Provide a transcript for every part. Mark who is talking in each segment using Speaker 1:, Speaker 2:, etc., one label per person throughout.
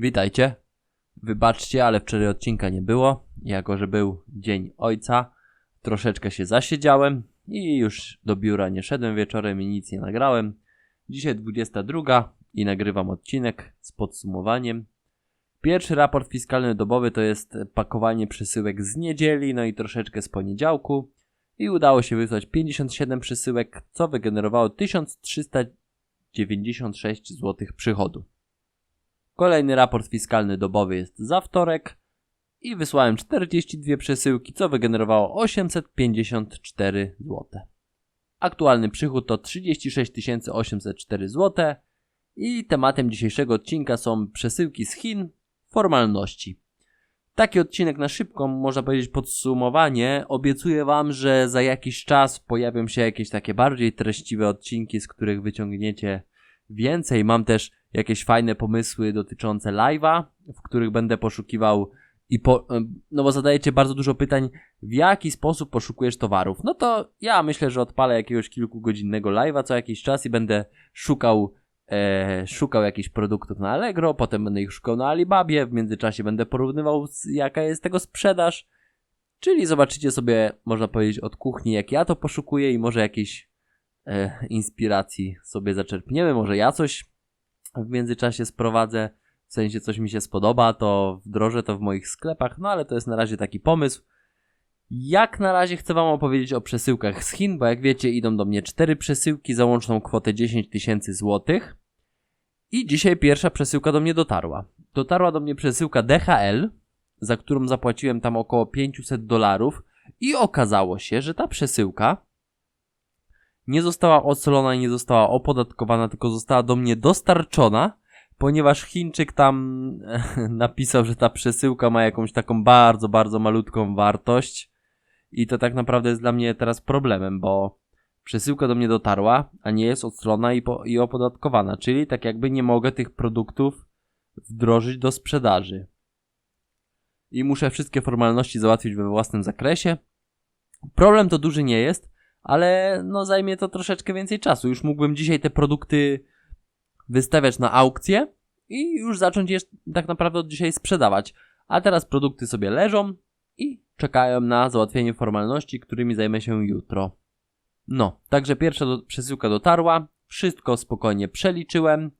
Speaker 1: Witajcie. Wybaczcie, ale wczoraj odcinka nie było, jako że był Dzień Ojca. Troszeczkę się zasiedziałem i już do biura nie szedłem wieczorem i nic nie nagrałem. Dzisiaj 22 i nagrywam odcinek z podsumowaniem. Pierwszy raport fiskalny dobowy to jest pakowanie przesyłek z niedzieli, no i troszeczkę z poniedziałku. I udało się wysłać 57 przesyłek, co wygenerowało 1396 zł przychodu. Kolejny raport fiskalny dobowy jest za wtorek i wysłałem 42 przesyłki, co wygenerowało 854 zł. Aktualny przychód to 36 804 zł i tematem dzisiejszego odcinka są przesyłki z Chin, formalności. Taki odcinek na szybko, można powiedzieć podsumowanie. Obiecuję Wam, że za jakiś czas pojawią się jakieś takie bardziej treściwe odcinki, z których wyciągniecie więcej. Mam też jakieś fajne pomysły dotyczące live'a, w których będę poszukiwał i po, no bo zadajecie bardzo dużo pytań, w jaki sposób poszukujesz towarów. No to ja myślę, że odpalę jakiegoś kilkugodzinnego live'a co jakiś czas i będę szukał e, szukał jakichś produktów na Allegro, potem będę ich szukał na Alibabie, w międzyczasie będę porównywał jaka jest tego sprzedaż. Czyli zobaczycie sobie, można powiedzieć, od kuchni, jak ja to poszukuję i może jakieś e, inspiracji sobie zaczerpniemy. Może ja coś w międzyczasie sprowadzę, w sensie coś mi się spodoba, to wdrożę to w moich sklepach, no ale to jest na razie taki pomysł. Jak na razie chcę Wam opowiedzieć o przesyłkach z Chin, bo jak wiecie idą do mnie cztery przesyłki za łączną kwotę 10 tysięcy złotych. I dzisiaj pierwsza przesyłka do mnie dotarła. Dotarła do mnie przesyłka DHL, za którą zapłaciłem tam około 500 dolarów i okazało się, że ta przesyłka nie została ocalona i nie została opodatkowana, tylko została do mnie dostarczona, ponieważ Chińczyk tam napisał, że ta przesyłka ma jakąś taką bardzo, bardzo malutką wartość i to tak naprawdę jest dla mnie teraz problemem, bo przesyłka do mnie dotarła, a nie jest odstrona i, i opodatkowana, czyli tak jakby nie mogę tych produktów wdrożyć do sprzedaży. I muszę wszystkie formalności załatwić we własnym zakresie. Problem to duży nie jest, ale no zajmie to troszeczkę więcej czasu. Już mógłbym dzisiaj te produkty wystawiać na aukcję i już zacząć je tak naprawdę od dzisiaj sprzedawać. A teraz produkty sobie leżą i czekają na załatwienie formalności, którymi zajmę się jutro. No, także pierwsza do, przesyłka dotarła, wszystko spokojnie przeliczyłem.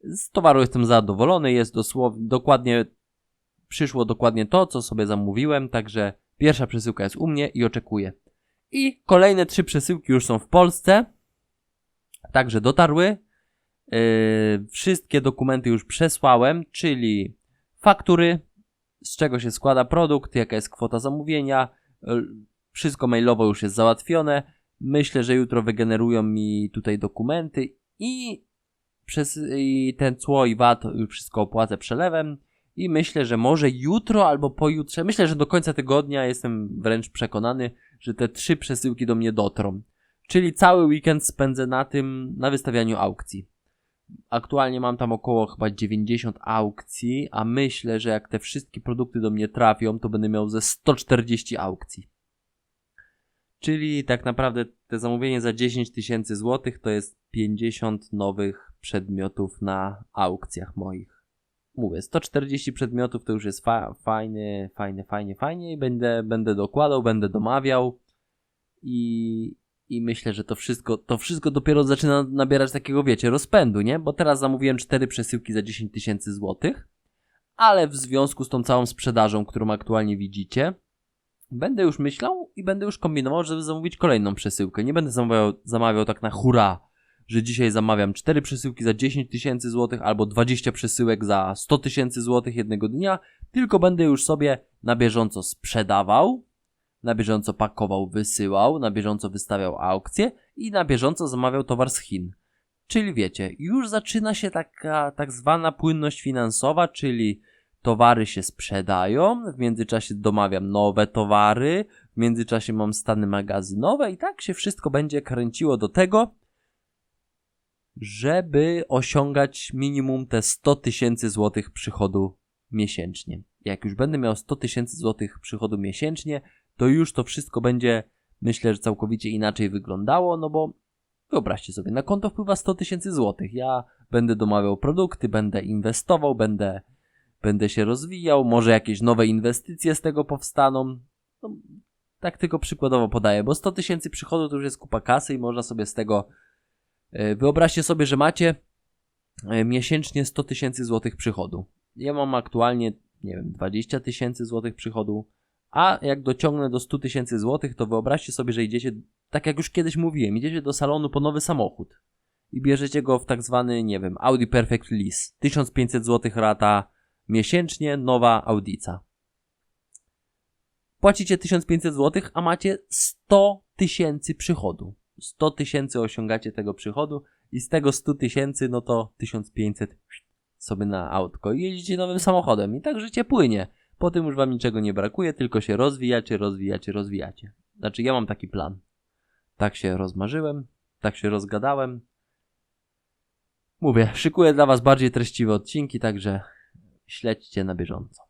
Speaker 1: Z towaru jestem zadowolony, jest dosłownie dokładnie przyszło dokładnie to, co sobie zamówiłem, także pierwsza przesyłka jest u mnie i oczekuję. I kolejne trzy przesyłki już są w Polsce. Także dotarły. Yy, wszystkie dokumenty już przesłałem, czyli faktury, z czego się składa produkt, jaka jest kwota zamówienia. Yy, wszystko mailowo już jest załatwione. Myślę, że jutro wygenerują mi tutaj dokumenty i przez i ten cło i VAT już wszystko opłacę przelewem. I myślę, że może jutro albo pojutrze, myślę, że do końca tygodnia jestem wręcz przekonany, że te trzy przesyłki do mnie dotrą. Czyli cały weekend spędzę na tym, na wystawianiu aukcji. Aktualnie mam tam około chyba 90 aukcji, a myślę, że jak te wszystkie produkty do mnie trafią, to będę miał ze 140 aukcji. Czyli tak naprawdę te zamówienie za 10 tysięcy złotych to jest 50 nowych przedmiotów na aukcjach moich. Mówię, 140 przedmiotów to już jest fa fajny, fajnie, fajnie, fajnie i będę, będę dokładał, będę domawiał i, i myślę, że to wszystko, to wszystko dopiero zaczyna nabierać takiego, wiecie, rozpędu, nie? Bo teraz zamówiłem 4 przesyłki za 10 tysięcy złotych, ale w związku z tą całą sprzedażą, którą aktualnie widzicie, będę już myślał i będę już kombinował, żeby zamówić kolejną przesyłkę. Nie będę zamawiał, zamawiał tak na hura, że dzisiaj zamawiam 4 przesyłki za 10 tysięcy złotych albo 20 przesyłek za 100 tysięcy złotych jednego dnia, tylko będę już sobie na bieżąco sprzedawał, na bieżąco pakował, wysyłał, na bieżąco wystawiał aukcje i na bieżąco zamawiał towar z Chin. Czyli wiecie, już zaczyna się taka tak zwana płynność finansowa, czyli towary się sprzedają, w międzyczasie domawiam nowe towary, w międzyczasie mam stany magazynowe i tak się wszystko będzie kręciło do tego, żeby osiągać minimum te 100 tysięcy złotych przychodu miesięcznie. Jak już będę miał 100 tysięcy złotych przychodu miesięcznie, to już to wszystko będzie, myślę, że całkowicie inaczej wyglądało, no bo wyobraźcie sobie, na konto wpływa 100 tysięcy złotych. Ja będę domawiał produkty, będę inwestował, będę będę się rozwijał, może jakieś nowe inwestycje z tego powstaną. No, tak tylko przykładowo podaję, bo 100 tysięcy przychodu to już jest kupa kasy i można sobie z tego. E, Wyobraźcie sobie, że macie e, miesięcznie 100 tysięcy złotych przychodu. Ja mam aktualnie, nie wiem, 20 tysięcy złotych przychodu, a jak dociągnę do 100 tysięcy złotych, to wyobraźcie sobie, że idziecie, tak jak już kiedyś mówiłem, idziecie do salonu po nowy samochód i bierzecie go w tak zwany, nie wiem, Audi Perfect Lease. 1500 złotych rata miesięcznie, nowa Audica. Płacicie 1500 zł, a macie 100 tysięcy przychodu. 100 tysięcy osiągacie tego przychodu i z tego 100 tysięcy, no to 1500 sobie na autko i jeździcie nowym samochodem i tak życie płynie. Po tym już wam niczego nie brakuje, tylko się rozwijacie, rozwijacie, rozwijacie. Znaczy ja mam taki plan. Tak się rozmarzyłem, tak się rozgadałem. Mówię, szykuję dla was bardziej treściwe odcinki, także śledźcie na bieżąco.